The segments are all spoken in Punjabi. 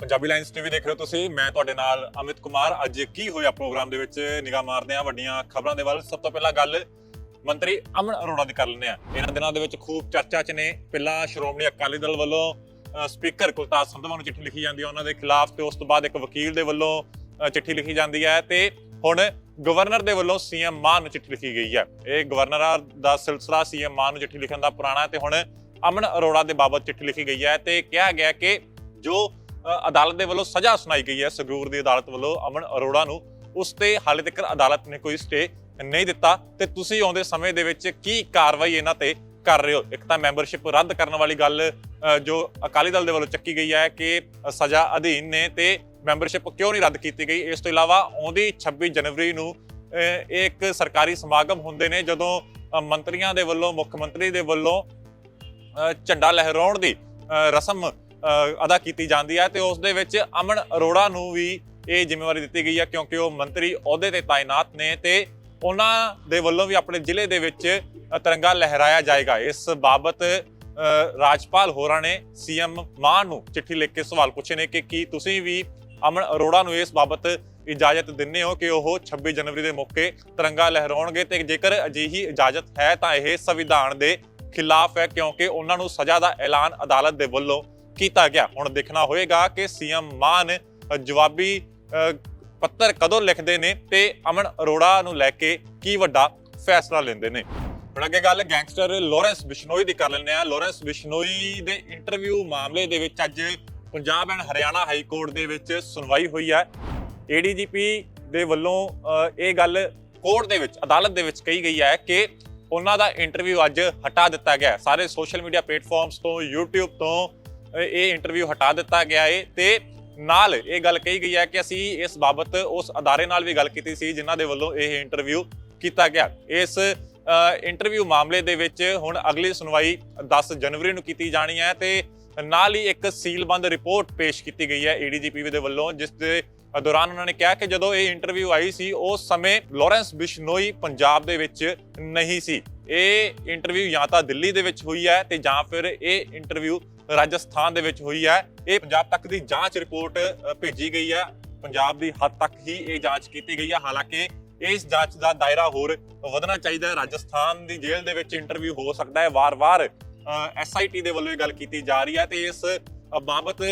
ਪੰਜਾਬੀ ਲਾਈਨਸ ਟੀਵੀ ਦੇਖ ਰਹੇ ਹੋ ਤੁਸੀਂ। ਮੈਂ ਤੁਹਾਡੇ ਨਾਲ ਅਮਿਤ ਕੁਮਾਰ। ਅੱਜ ਕੀ ਹੋਇਆ ਪ੍ਰੋਗਰਾਮ ਦੇ ਵਿੱਚ? ਨਿਗਾਹ ਮਾਰਦੇ ਹਾਂ ਵੱਡੀਆਂ ਖਬਰਾਂ ਦੇ ਵੱਲ। ਸਭ ਤੋਂ ਪਹਿਲਾਂ ਗੱਲ ਮੰਤਰੀ ਅਮਨ ਅਰੋੜਾ ਦੀ ਕਰ ਲੈਂਦੇ ਆ ਇਹਨਾਂ ਦਿਨਾਂ ਦੇ ਵਿੱਚ ਖੂਬ ਚਰਚਾ 'ਚ ਨੇ। ਪਹਿਲਾਂ ਸ਼੍ਰੋਮਣੀ ਅਕਾਲੀ ਦਲ ਵੱਲੋਂ ਸਪੀਕਰ ਕੁਲਤਾਰ ਸੰਧਵਾ ਨੂੰ ਚਿੱਠੀ ਲਿਖੀ ਜਾਂਦੀ ਹੈ ਉਹਨਾਂ ਦੇ ਖਿਲਾਫ ਤੇ ਉਸ ਤੋਂ ਬਾਅਦ ਇੱਕ ਵਕੀਲ ਦੇ ਵੱਲੋਂ ਚਿੱਠੀ ਲਿਖੀ ਜਾਂਦੀ ਹੈ ਤੇ ਹੁਣ ਗਵਰਨਰ ਦੇ ਵੱਲੋਂ ਸੀਐਮ ਮਾਨ ਨੂੰ ਚਿੱਠੀ ਲਿਖੀ ਗਈ ਹੈ। ਇਹ ਗਵਰਨਰ ਦਾ ਸਿਲਸਿਲਾ ਸੀਐਮ ਮਾਨ ਨੂੰ ਚਿੱਠੀ ਲਿਖਣ ਦਾ ਪੁਰਾਣਾ ਹੈ ਤੇ ਹੁਣ ਅਮਨ ਅਰੋੜਾ ਦੇ ਬਾਬਤ ਚਿੱਠੀ ਲਿਖੀ ਗਈ ਹੈ ਤੇ ਕਿਹਾ ਗਿਆ ਕਿ ਜੋ ਅਦਾਲਤ ਦੇ ਵੱਲੋਂ ਸਜ਼ਾ ਸੁਣਾਈ ਗਈ ਹੈ। ਸੰਗਰੂਰ ਦੀ ਅਦਾਲਤ ਵੱਲੋਂ ਅਮਨ ਅਰੋੜਾ ਨੂੰ ਉਸ ਤੇ ਹਾਲੇ ਤੱਕ ਅਦਾਲਤ ਨੇ ਕੋਈ ਸਟੇ ਨਹੀਂ ਦਿੱਤਾ। ਤੇ ਤੁਸੀਂ ਆਉਂਦੇ ਸਮੇਂ ਦੇ ਵਿੱਚ ਕੀ ਕਾਰਵਾਈ ਇਹਨਾਂ ਤੇ ਕਰ ਰਹੇ ਹੋ? ਇੱਕ ਤਾਂ ਮੈਂਬਰਸ਼ਿਪ ਰੱਦ ਕਰਨ ਵਾਲੀ ਗੱਲ ਜੋ ਅਕਾਲੀ ਦਲ ਦੇ ਵੱਲੋਂ ਚੱਕੀ ਗਈ ਹੈ ਕਿ ਸਜ਼ਾ ਅਧੀਨ ਨੇ ਤੇ ਮੈਂਬਰਸ਼ਿਪ ਕਿਉਂ ਨਹੀਂ ਰੱਦ ਕੀਤੀ ਗਈ? ਇਸ ਤੋਂ ਇਲਾਵਾ ਆਉਂਦੀ 26 ਜਨਵਰੀ ਨੂੰ ਅ, ਇੱਕ ਸਰਕਾਰੀ ਸਮਾਗਮ ਹੁੰਦੇ ਨੇ ਜਦੋਂ ਮੰਤਰੀਆਂ ਦੇ ਵੱਲੋਂ ਮੁੱਖ ਮੰਤਰੀ ਦੇ ਵੱਲੋਂ ਝੰਡਾ ਲਹਿਰਾਉਣ ਦੀ ਰਸਮ ਅਦਾ ਕੀਤੀ ਜਾਂਦੀ ਹੈ ਤੇ ਉਸ ਦੇ ਵਿੱਚ ਅਮਨ ਅਰੋੜਾ ਨੂੰ ਵੀ ਇਹ ਜ਼ਿੰਮੇਵਾਰੀ ਦਿੱਤੀ ਗਈ ਹੈ ਕਿਉਂਕਿ ਉਹ ਮੰਤਰੀ ਅਹੁਦੇ ਤੇ ਤਾਇਨਾਤ ਨੇ ਤੇ ਉਹਨਾਂ ਦੇ ਵੱਲੋਂ ਵੀ ਆਪਣੇ ਜ਼ਿਲ੍ਹੇ ਦੇ ਵਿੱਚ ਤਿਰੰਗਾ ਲਹਿਰਾਇਆ ਜਾਏਗਾ। ਇਸ ਬਾਬਤ ਰਾਜਪਾਲ ਹੋਰਾਂ ਨੇ ਸੀਐਮ ਮਾਨ ਨੂੰ ਚਿੱਠੀ ਲਿਖ ਕੇ ਸਵਾਲ ਪੁੱਛੇ ਨੇ ਕਿ ਕੀ ਤੁਸੀਂ ਵੀ ਅਮਨ ਅਰੋੜਾ ਨੂੰ ਇਸ ਬਾਬਤ ਇਜਾਜ਼ਤ ਦਿੰਦੇ ਹੋ ਕਿ ਉਹ 26 ਜਨਵਰੀ ਦੇ ਮੌਕੇ ਤਿਰੰਗਾ ਲਹਿਰਾਉਣਗੇ? ਤੇ ਜੇਕਰ ਅਜਿਹੀ ਇਜਾਜ਼ਤ ਹੈ ਤਾਂ ਇਹ ਸੰਵਿਧਾਨ ਦੇ ਖਿਲਾਫ ਹੈ ਕਿਉਂਕਿ ਉਹਨਾਂ ਨੂੰ ਸਜ਼ਾ ਦਾ ਐਲਾਨ ਅਦਾਲਤ ਦੇ ਵੱਲੋਂ ਕੀਤਾ ਗਿਆ। ਹੁਣ ਦੇਖਣਾ ਹੋਏਗਾ ਕਿ ਸੀਐਮ ਮਾਨ ਜਵਾਬੀ ਪੱਤਰ ਕਦੋਂ ਲਿਖਦੇ ਨੇ ਤੇ ਅਮਨ ਅਰੋੜਾ ਨੂੰ ਲੈ ਕੇ ਕੀ ਵੱਡਾ ਫੈਸਲਾ ਲੈਂਦੇ ਨੇ। ਹੁਣ ਅੱਗੇ ਗੱਲ ਗੈਂਗਸਟਰ ਲਾਰੈਂਸ ਬਿਸ਼ਨੋਈ ਦੀ ਕਰ ਲੈਂਦੇ ਆ ਲਾਰੈਂਸ ਬਿਸ਼ਨੋਈ ਦੇ ਇੰਟਰਵਿਊ ਮਾਮਲੇ ਦੇ ਵਿੱਚ ਅੱਜ Punjab and Haryana high court ਦੇ ਵਿੱਚ ਸੁਣਵਾਈ ਹੋਈ ਹੈ। ਏਡੀਜੀਪੀ ਦੇ ਵੱਲੋਂ ਇਹ ਗੱਲ ਕੋਰਟ ਦੇ ਵਿੱਚ, ਅਦਾਲਤ ਦੇ ਵਿੱਚ ਕਹੀ ਗਈ ਹੈ ਕਿ ਉਹਨਾਂ ਦਾ ਇੰਟਰਵਿਊ ਅੱਜ ਹਟਾ ਦਿੱਤਾ ਗਿਆ ਸਾਰੇ ਸੋਸ਼ਲ ਮੀਡੀਆ ਪਲੇਟਫਾਰਮਸ ਤੋਂ, YouTube ਤੋਂ ਇਹ ਇੰਟਰਵਿਊ ਹਟਾ ਦਿੱਤਾ ਗਿਆ ਹੈ ਤੇ ਨਾਲ ਇਹ ਗੱਲ ਕਹੀ ਗਈ ਹੈ ਕਿ ਅਸੀਂ ਇਸ ਬਾਬਤ ਉਸ ਅਦਾਰੇ ਨਾਲ ਵੀ ਗੱਲ ਕੀਤੀ ਸੀ ਜਿਨ੍ਹਾਂ ਦੇ ਵੱਲੋਂ ਇਹ ਇੰਟਰਵਿਊ ਕੀਤਾ ਗਿਆ। ਇਸ ਇੰਟਰਵਿਊ ਮਾਮਲੇ ਦੇ ਵਿੱਚ ਹੁਣ ਅਗਲੀ ਸੁਣਵਾਈ 10 ਜਨਵਰੀ ਨੂੰ ਕੀਤੀ ਜਾਣੀ ਹੈ ਤੇ ਨਾਲ ਹੀ ਇੱਕ ਸੀਲਬੰਦ ਰਿਪੋਰਟ ਪੇਸ਼ ਕੀਤੀ ਗਈ ਹੈ ਏਡੀਜੀਪੀ ਦੇ ਵੱਲੋਂ, ਜਿਸ ਦੇ ਦੌਰਾਨ ਉਹਨਾਂ ਨੇ ਕਿਹਾ ਕਿ ਜਦੋਂ ਇਹ ਇੰਟਰਵਿਊ ਆਈ ਸੀ, ਉਸ ਸਮੇਂ ਲਾਰੈਂਸ ਬਿਸ਼ਨੋਈ ਪੰਜਾਬ ਦੇ ਵਿੱਚ ਨਹੀਂ ਸੀ। ਇਹ ਇੰਟਰਵਿਊ ਜਾਂ ਤਾਂ ਦਿੱਲੀ ਦੇ ਵਿੱਚ ਹੋਈ ਹੈ ਤੇ ਜਾਂ ਫਿਰ ਇਹ ਇੰਟਰਵਿਊ ਰਾਜਸਥਾਨ ਦੇ ਵਿੱਚ ਹੋਈ ਹੈ। ਇਹ ਪੰਜਾਬ ਤੱਕ ਦੀ ਜਾਂਚ ਰਿਪੋਰਟ ਭੇਜੀ ਗਈ ਹੈ। ਪੰਜਾਬ ਦੀ ਹੱਦ ਤੱਕ ਹੀ ਇਹ ਜਾਂਚ ਕੀਤੀ ਗਈ ਹੈ। ਹਾਲਾਂਕਿ ਇਸ ਜਾਂਚ ਦਾ ਦਾਇਰਾ ਹੋਰ ਵਧਣਾ ਚਾਹੀਦਾ ਹੈ। ਰਾਜਸਥਾਨ ਦੀ ਜੇਲ੍ਹ ਦੇ ਵਿੱਚ ਇੰਟਰਵਿਊ ਹੋ ਸਕਦਾ ਹੈ। ਵਾਰ-ਵਾਰ ਐਸਆਈਟੀ ਦੇ ਵੱਲੋਂ ਇਹ ਗੱਲ ਕੀਤੀ ਜਾ ਰਹੀ ਹੈ ਤੇ ਇਸ ਬਾਬਤ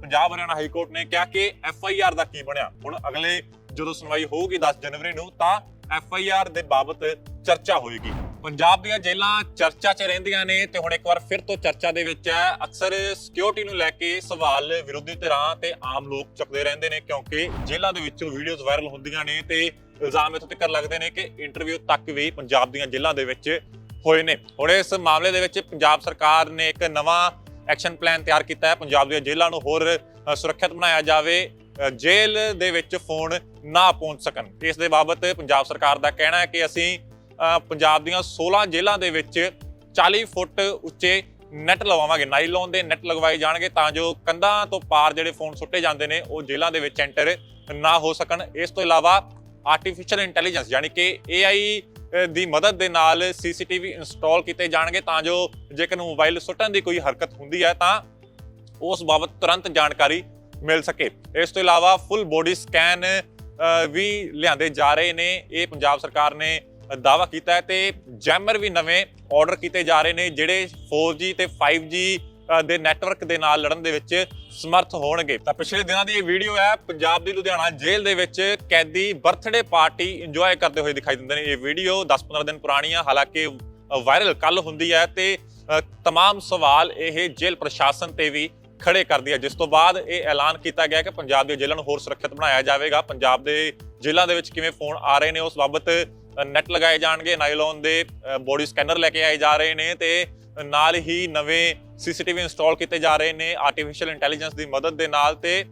ਪੰਜਾਬ ਹਰਿਆਣਾ ਹਾਈ ਕੋਰਟ ਨੇ ਕਿਹਾ ਕਿ ਐਫਆਈਆਰ ਦਾ ਕੀ ਬਣਿਆ? ਹੁਣ ਅਗਲੇ ਜਦੋਂ ਸੁਣਵਾਈ ਹੋਊਗੀ 10 ਜਨਵਰੀ ਨੂੰ ਤਾਂ ਐਫਆਈਆਰ ਦੇ ਬਾਬਤ ਚਰਚਾ ਹੋਏਗੀ। ਪੰਜਾਬ ਦੀਆਂ ਜੇਲ੍ਹਾਂ ਚਰਚਾ 'ਚ ਰਹਿੰਦੀਆਂ ਨੇ ਤੇ ਹੁਣ ਇੱਕ ਵਾਰ ਫਿਰ ਤੋਂ ਚਰਚਾ ਦੇ ਵਿੱਚ ਹੈ। ਅਕਸਰ ਸਿਕਿਉਰਿਟੀ ਨੂੰ ਲੈ ਕੇ ਸਵਾਲ ਵਿਰੋਧੀ ਧਿਰਾਂ ਤੇ ਆਮ ਲੋਕ ਚੱਕਦੇ ਰਹਿੰਦੇ ਨੇ ਕਿਉਂਕਿ ਜੇਲ੍ਹਾਂ ਦੇ ਵਿੱਚੋਂ ਵੀਡੀਓਜ਼ ਵਾਇਰਲ ਹੁੰਦੀਆਂ ਨੇ ਤੇ ਇਲਜ਼ਾਮ ਇੱਥੋਂ ਤੱਕ ਲੱਗਦੇ ਨੇ ਕਿ ਇੰਟਰਵਿਊ ਤੱਕ ਵੀ ਪੰਜਾਬ ਦੀਆਂ ਜੇਲ੍ਹਾਂ ਦੇ ਵਿੱਚ ਹੋਏ ਨੇ। ਹੁਣ ਇਸ ਮਾਮਲੇ ਦੇ ਵਿੱਚ ਪੰਜਾਬ ਸਰਕਾਰ ਨੇ ਇੱਕ ਨਵਾਂ ਐਕਸ਼ਨ ਪਲਾਨ ਤਿਆਰ ਕੀਤਾ ਹੈ। ਪੰਜਾਬ ਦੀਆਂ ਜੇਲ੍ਹਾਂ ਨੂੰ ਹੋਰ ਸੁਰੱਖਿਅਤ ਬਣਾਇਆ ਜਾਵੇ। ਜੇਲ੍ਹ ਦੇ ਵਿੱਚ ਫੋਨ ਨਾ ਪਹੁੰਚ ਸਕਣ। ਇਸ ਦੇ ਬਾਬਤ ਪੰਜਾਬ ਸਰਕਾਰ ਦਾ ਕਹਿਣਾ ਹੈ ਕਿ ਅਸੀਂ ਪੰਜਾਬ ਦੀਆਂ 16 ਜੇਲ੍ਹਾਂ ਦੇ ਵਿੱਚ 40 ਫੁੱਟ ਉੱਚੇ ਨੈਟ ਲਵਾਵਾਂਗੇ। ਨਾਈਲੋਨ ਦੇ ਨੈਟ ਲਗਵਾਏ ਜਾਣਗੇ ਤਾਂ ਜੋ ਕੰਧਾਂ ਤੋਂ ਪਾਰ ਜਿਹੜੇ ਫੋਨ ਸੁੱਟੇ ਜਾਂਦੇ ਨੇ, ਉਹ ਜੇਲ੍ਹਾਂ ਦੇ ਵਿੱਚ ਐਂਟਰ ਨਾ ਹੋ ਸਕਣ। ਇਸ ਤੋਂ ਇਲਾਵਾ ਆਰਟੀਫੀਸ਼ੀਅਲ ਇੰਟੈਲੀਜੈਂਸ ਯਾਨੀ ਕਿ AI ਦੀ ਮਦਦ ਦੇ ਨਾਲ ਸੀਸੀਟੀਵੀ ਇੰਸਟਾਲ ਕੀਤੇ ਜਾਣਗੇ ਤਾਂ ਜੋ ਜੇਕਰ ਮੋਬਾਈਲ ਸੁੱਟਣ ਦੀ ਕੋਈ ਹਰਕਤ ਹੁੰਦੀ ਹੈ ਤਾਂ ਉਸ ਬਾਬਤ ਤੁਰੰਤ ਜਾਣਕਾਰੀ ਮਿਲ ਸਕੇ। ਇਸ ਤੋਂ ਇਲਾਵਾ ਫੁੱਲ ਬੋਡੀ ਸਕੈਨ ਵੀ ਲਿਆਂਦੇ ਜਾ ਰਹੇ ਨੇ। ਇਹ ਪੰਜਾਬ ਸਰਕਾਰ ਨੇ ਦਾਵਾ ਕੀਤਾ ਹੈ ਤੇ ਜੈਮਰ ਵੀ ਨਵੇਂ ਆਰਡਰ ਕੀਤੇ ਜਾ ਰਹੇ ਨੇ ਜਿਹੜੇ 4G ਤੇ 5G ਅ, ਦੇ ਨੈਟਵਰਕ ਦੇ ਨਾਲ ਲੜਨ ਦੇ ਵਿੱਚ ਸਮਰਥ ਹੋਣਗੇ ਤਾਂ ਪਿਛਲੇ ਦਿਨਾਂ ਦੀ ਇਹ ਵੀਡੀਓ ਹੈ ਪੰਜਾਬ ਦੀ ਲੁਧਿਆਣਾ ਜੇਲ੍ਹ ਦੇ ਵਿੱਚ ਕੈਦੀ ਬਰਥਡੇ ਪਾਰਟੀ ਇੰਜੋਏ ਕਰਦੇ ਹੋਏ ਦਿਖਾਈ ਦਿੰਦੇ ਨੇ ਇਹ ਵੀਡੀਓ 10-15 ਦਿਨ ਪੁਰਾਣੀ ਆ ਹਾਲਾਂਕਿ ਵਾਇਰਲ ਕੱਲ ਹੁੰਦੀ ਹੈ ਤੇ ਅ, तमाम ਸਵਾਲ ਇਹ ਜੇਲ੍ਹ ਪ੍ਰਸ਼ਾਸਨ ਤੇ ਵੀ ਖੜੇ ਕਰਦੀ ਹੈ ਜਿਸ ਤੋਂ ਬਾਅਦ ਇਹ ਐਲਾਨ ਕੀਤਾ ਗਿਆ ਕਿ ਪੰਜਾਬ ਦੀਆਂ ਜੇਲ੍ਹਾਂ ਨੂੰ ਹੋਰ ਸੁਰੱਖਿਅਤ ਬਣਾਇਆ ਜਾਵੇਗਾ ਪੰਜਾਬ ਦੇ ਜੇਲ੍ਹਾਂ ਦੇ ਵਿੱਚ ਕਿਵੇਂ ਫੋਨ ਆ ਰਹੇ ਨੇ ਉਸ ਬਾਬਤ ਨੈਟ ਲਗਾਏ ਜਾਣਗੇ ਨਾਈਲੋਨ ਦੇ ਬੋਡੀ ਸਕੈਨਰ ਲੈ ਕੇ ਆਏ ਜਾ ਰਹੇ ਨੇ ਤੇ ਨਾਲ ਹੀ ਨਵੇਂ ਸੀਸੀਟੀਵੀ ਇੰਸਟਾਲ ਕੀਤੇ ਜਾ ਰਹੇ ਨੇ ਆਰਟੀਫੀਸ਼ੀਅਲ ਇੰਟੈਲੀਜੈਂਸ ਦੀ ਮਦਦ ਦੇ ਨਾਲ ਤੇ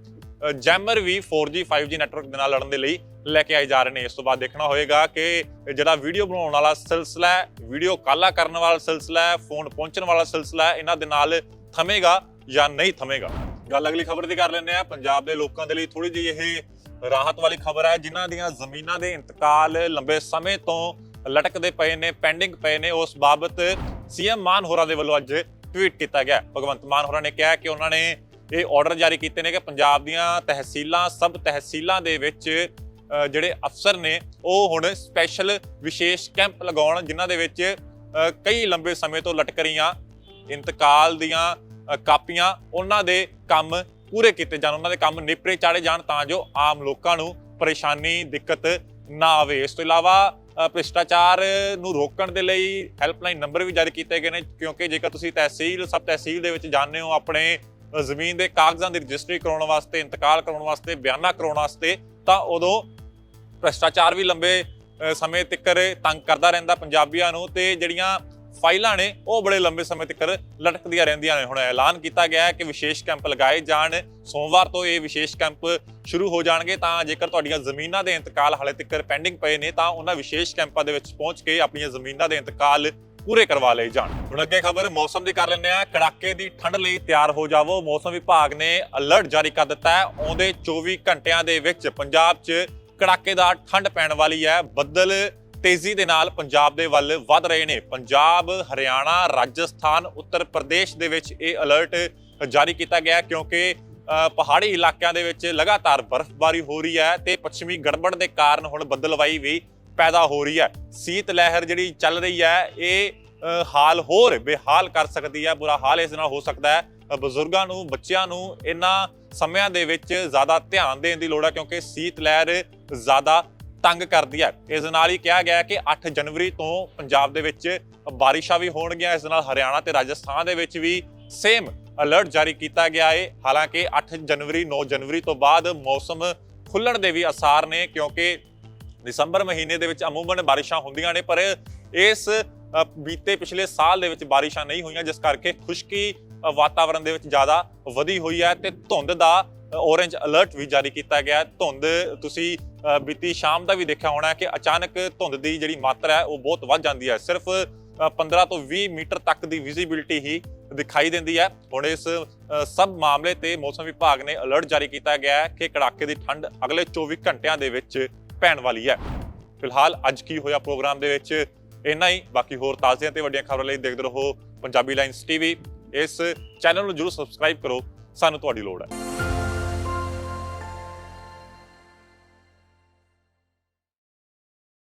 ਜੈਮਰ ਵੀ 4G 5G ਨੈਟਵਰਕ ਦੇ ਨਾਲ ਲੜਨ ਦੇ ਲਈ ਲੈ ਕੇ ਆਏ ਜਾ ਰਹੇ ਨੇ। ਇਸ ਤੋਂ ਬਾਅਦ ਦੇਖਣਾ ਹੋਏਗਾ ਕਿ ਜਿਹੜਾ ਵੀਡੀਓ ਬਣਾਉਣ ਵਾਲਾ ਸਿਲਸਿਲਾ ਹੈ, ਵੀਡੀਓ ਕਾਲਾ ਕਰਨ ਵਾਲਾ ਸਿਲਸਿਲਾ ਹੈ, ਫੋਨ ਪਹੁੰਚਣ ਵਾਲਾ ਸਿਲਸਿਲਾ ਹੈ, ਇਹਨਾਂ ਦੇ ਨਾਲ ਥਮੇਗਾ ਜਾਂ ਨਹੀਂ ਥਮੇਗਾ। ਗੱਲ ਅਗਲੀ ਖਬਰ ਦੀ ਕਰ ਲੈਂਦੇ ਆ ਪੰਜਾਬ ਦੇ ਲੋਕਾਂ ਦੇ ਲਈ ਥੋੜੀ ਜਿਹੀ ਇਹ ਰਾਹਤ ਵਾਲੀ ਖਬਰ ਹੈ, ਜਿਨ੍ਹਾਂ ਦੀਆਂ ਜ਼ਮੀਨਾਂ ਦੇ ਇੰਤਕਾਲ ਲੰਬੇ ਸਮੇਂ ਤੋਂ ਲਟਕਦੇ ਪਏ ਨੇ ਪੈਂਡਿੰਗ ਪਏ ਨੇ, ਉਸ ਬਾਬਤ ਸੀਐਮ ਮਾਨ ਹੋਰਾਂ ਦੇ ਵੱਲੋਂ ਅੱਜ ਟਵੀਟ ਕੀਤਾ ਗਿਆ। ਭਗਵੰਤ ਮਾਨ ਹੋਰਾਂ ਨੇ ਕਿਹਾ ਕਿ ਉਹਨਾਂ ਨੇ ਇਹ ਆਰਡਰ ਜਾਰੀ ਕੀਤੇ ਨੇ ਕਿ ਪੰਜਾਬ ਦੀਆਂ ਤਹਿਸੀਲਾਂ, ਸਬ ਤਹਿਸੀਲਾਂ ਦੇ ਵਿੱਚ ਜਿਹੜੇ ਅਫਸਰ ਨੇ, ਉਹ ਹੁਣ ਸਪੈਸ਼ਲ ਵਿਸ਼ੇਸ਼ ਕੈਂਪ ਲਗਾਉਣ, ਜਿਨ੍ਹਾਂ ਦੇ ਵਿੱਚ ਕਈ ਲੰਬੇ ਸਮੇਂ ਤੋਂ ਲਟਕ ਰਹੀਆਂ, ਇੰਤਕਾਲ ਦੀਆਂ ਕਾਪੀਆਂ, ਉਹਨਾਂ ਦੇ ਕੰਮ ਪੂਰੇ ਕੀਤੇ ਜਾਣ, ਉਹਨਾਂ ਦੇ ਕੰਮ ਨਿਪਰੇ ਚਾੜੇ ਜਾਣ ਤਾਂ ਜੋ ਆਮ ਲੋਕਾਂ ਨੂੰ ਪਰੇਸ਼ਾਨੀ, ਦਿੱਕਤ ਨਾ ਆਵੇ। ਇਸ ਤੋਂ ਇਲਾਵਾ ਭ੍ਰਿਸ਼ਟਾਚਾਰ ਨੂੰ ਰੋਕਣ ਦੇ ਲਈ ਹੈਲਪਲਾਈਨ ਨੰਬਰ ਵੀ ਜਾਰੀ ਕੀਤੇ ਗਏ ਨੇ, ਕਿਉਂਕਿ ਜੇਕਰ ਤੁਸੀਂ ਤਹਿਸੀਲ, ਸਬ ਤਹਿਸੀਲ ਦੇ ਵਿੱਚ ਜਾਂਦੇ ਹੋ ਆਪਣੇ ਜ਼ਮੀਨ ਦੇ ਕਾਗਜ਼ਾਂ ਦੀ ਰਜਿਸਟਰੀ ਕਰਾਉਣ ਵਾਸਤੇ, ਇੰਤਕਾਲ ਕਰਾਉਣ ਵਾਸਤੇ, ਬਿਆਨਾ ਕਰਾਉਣ ਵਾਸਤੇ, ਤਾਂ ਉਦੋਂ ਭ੍ਰਿਸ਼ਟਾਚਾਰ ਵੀ ਲੰਬੇ ਸਮੇਂ ਤੱਕ ਤੰਗ ਕਰਦਾ ਰਹਿੰਦਾ ਪੰਜਾਬੀਆਂ ਨੂੰ ਤੇ ਜਿਹੜੀਆਂ ਫਾਈਲਾਂ ਨੇ, ਉਹ ਬੜੇ ਲੰਬੇ ਸਮੇਂ ਤੱਕ ਲਟਕਦੀਆਂ ਰਹਿੰਦੀਆਂ ਨੇ। ਹੁਣ ਐਲਾਨ ਕੀਤਾ ਗਿਆ ਹੈ ਕਿ ਵਿਸ਼ੇਸ਼ ਕੈਂਪ ਲਗਾਏ ਜਾਣ। ਸੋਮਵਾਰ ਤੋਂ ਇਹ ਵਿਸ਼ੇਸ਼ ਕੈਂਪ ਸ਼ੁਰੂ ਹੋ ਜਾਣਗੇ। ਤਾਂ ਜੇਕਰ ਤੁਹਾਡੀਆਂ ਜ਼ਮੀਨਾਂ ਦੇ ਇੰਤਕਾਲ ਹਾਲੇ ਤੱਕ ਪੈਂਡਿੰਗ ਪਏ ਨੇ, ਤਾਂ ਉਹਨਾਂ ਵਿਸ਼ੇਸ਼ ਕੈਂਪਾਂ ਦੇ ਵਿੱਚ ਪਹੁੰਚ ਕੇ ਆਪਣੀਆਂ ਜ਼ਮੀਨਾਂ ਦੇ ਇੰਤਕਾਲ ਪੂਰੇ ਕਰਵਾ ਲਏ ਜਾਣ। ਹੁਣ ਅੱਗੇ ਖਬਰ, ਮੌਸਮ ਦੀ ਕਰ ਲੈਂਦੇ ਆ ਕੜਾਕੇ ਦੀ ਠੰਡ ਲਈ ਤਿਆਰ ਹੋ ਜਾਵੋ। ਮੌਸਮ ਵਿਭਾਗ ਨੇ ਅਲਰਟ ਜਾਰੀ ਕਰ ਦਿੱਤਾ ਹੈ। ਆਉਂਦੇ 24 ਘੰਟਿਆਂ ਦੇ ਵਿੱਚ ਪੰਜਾਬ 'ਚ ਕੜਾਕੇ ਦਾ ਠੰਡ ਪੈਣ ਵਾਲੀ ਹੈ। ਬੱਦਲ ਤੇਜ਼ੀ ਦੇ ਨਾਲ ਪੰਜਾਬ ਦੇ ਵੱਲ ਵੱਧ ਰਹੇ ਨੇ। ਪੰਜਾਬ, ਹਰਿਆਣਾ, ਰਾਜਸਥਾਨ, ਉੱਤਰ ਪ੍ਰਦੇਸ਼ ਦੇ ਵਿੱਚ ਇਹ ਅਲਰਟ ਜਾਰੀ ਕੀਤਾ ਗਿਆ ਕਿਉਂਕਿ ਪਹਾੜੀ ਇਲਾਕਿਆਂ ਦੇ ਵਿੱਚ ਲਗਾਤਾਰ ਬਰਫ਼ਬਾਰੀ ਹੋ ਰਹੀ ਹੈ ਤੇ ਪੱਛਮੀ ਗੜਬੜ ਦੇ ਕਾਰਨ ਹੁਣ ਬੱਦਲਵਾਈ ਵੀ ਪੈਦਾ ਹੋ ਰਹੀ ਹੈ। ਸੀਤ ਲਹਿਰ ਜਿਹੜੀ ਚੱਲ ਰਹੀ ਹੈ, ਇਹ ਹਾਲ ਹੋਰ ਬੇਹਾਲ ਕਰ ਸਕਦੀ ਹੈ। ਬੁਰਾ ਹਾਲ ਇਸ ਨਾਲ ਹੋ ਸਕਦਾ ਹੈ। ਬਜ਼ੁਰਗਾਂ ਨੂੰ, ਬੱਚਿਆਂ ਨੂੰ ਇਹਨਾਂ ਸਮਿਆਂ ਦੇ ਵਿੱਚ ਜ਼ਿਆਦਾ ਧਿਆਨ ਦੇਣ ਦੀ ਲੋੜ ਹੈ ਕਿਉਂਕਿ ਸੀਤ ਲਹਿਰ ਜ਼ਿਆਦਾ ਤੰਗ ਕਰਦੀ ਹੈ। ਇਸ ਨਾਲ ਹੀ ਕਿਹਾ ਗਿਆ ਕਿ 8 ਜਨਵਰੀ ਤੋਂ ਪੰਜਾਬ ਦੇ ਵਿੱਚ ਬਾਰਿਸ਼ਾਂ ਵੀ ਹੋਣਗੀਆਂ। ਇਸ ਨਾਲ ਹਰਿਆਣਾ ਤੇ ਰਾਜਸਥਾਨ ਦੇ ਵਿੱਚ ਵੀ ਸੇਮ ਅਲਰਟ ਜਾਰੀ ਕੀਤਾ ਗਿਆ ਹੈ ਹਾਲਾਂਕਿ 8 ਜਨਵਰੀ 9 ਜਨਵਰੀ ਤੋਂ ਬਾਅਦ ਮੌਸਮ ਖੁੱਲਣ ਦੇ ਵੀ ਆਸਾਰ ਨੇ ਕਿਉਂਕਿ ਦਸੰਬਰ ਮਹੀਨੇ ਦੇ ਵਿੱਚ ਅਮੂਮਨ ਬਾਰਿਸ਼ਾਂ ਹੁੰਦੀਆਂ ਨੇ ਪਰ ਇਸ ਬੀਤੇ ਪਿਛਲੇ ਸਾਲ ਦੇ ਵਿੱਚ ਬਾਰਿਸ਼ਾਂ ਨਹੀਂ ਹੋਈਆਂ ਜਿਸ ਕਰਕੇ ਖੁਸ਼ਕੀ ਅ, ਵਾਤਾਵਰਣ ਦੇ ਵਿੱਚ ਜ਼ਿਆਦਾ ਵਧੀ ਹੋਈ ਹੈ ਤੇ ਧੁੰਦ ਦਾ ਔਰੇਂਜ ਅਲਰਟ ਵੀ ਜਾਰੀ ਕੀਤਾ ਗਿਆ ਧੁੰਦ ਤੁਸੀਂ ਬੀਤੀ ਸ਼ਾਮ ਦਾ ਵੀ ਦੇਖਿਆ ਹੋਣਾ ਕਿ ਅਚਾਨਕ ਧੁੰਦ ਦੀ ਜਿਹੜੀ ਮਾਤਰਾ ਹੈ ਉਹ ਬਹੁਤ ਵੱਧ ਜਾਂਦੀ ਹੈ। ਸਿਰਫ ਅ, 15 ਤੋਂ 20 ਮੀਟਰ ਤੱਕ ਦੀ ਵਿਜ਼ਿਬਿਲਟੀ ਹੀ ਦਿਖਾਈ ਦਿੰਦੀ ਹੈ। ਹੁਣ ਇਸ ਸਭ ਮਾਮਲੇ ਤੇ ਮੌਸਮ ਵਿਭਾਗ ਨੇ ਅਲਰਟ ਜਾਰੀ ਕੀਤਾ ਗਿਆ ਹੈ ਕਿ ਕੜਾਕੇ ਦੀ ਠੰਡ ਅਗਲੇ 24 ਘੰਟਿਆਂ ਦੇ ਵਿੱਚ ਪੈਣ ਵਾਲੀ ਹੈ। ਫਿਲਹਾਲ ਅੱਜ ਕੀ ਹੋਇਆ ਪ੍ਰੋਗਰਾਮ ਦੇ ਵਿੱਚ ਇੰਨਾ ਹੀ। ਬਾਕੀ ਹੋਰ ਤਾਜ਼ੀਆਂ ਤੇ ਵੱਡੀਆਂ ਖਬਰਾਂ ਲਈ ਦੇਖਦੇ ਰਹੋ ਪੰਜਾਬੀ ਲਾਈਨਸ ਟੀਵੀ ਇਸ ਚੈਨਲ ਨੂੰ ਜਰੂਰ ਸਬਸਕ੍ਰਾਈਬ ਕਰੋ। ਸਾਨੂੰ ਤੁਹਾਡੀ ਲੋੜ ਹੈ।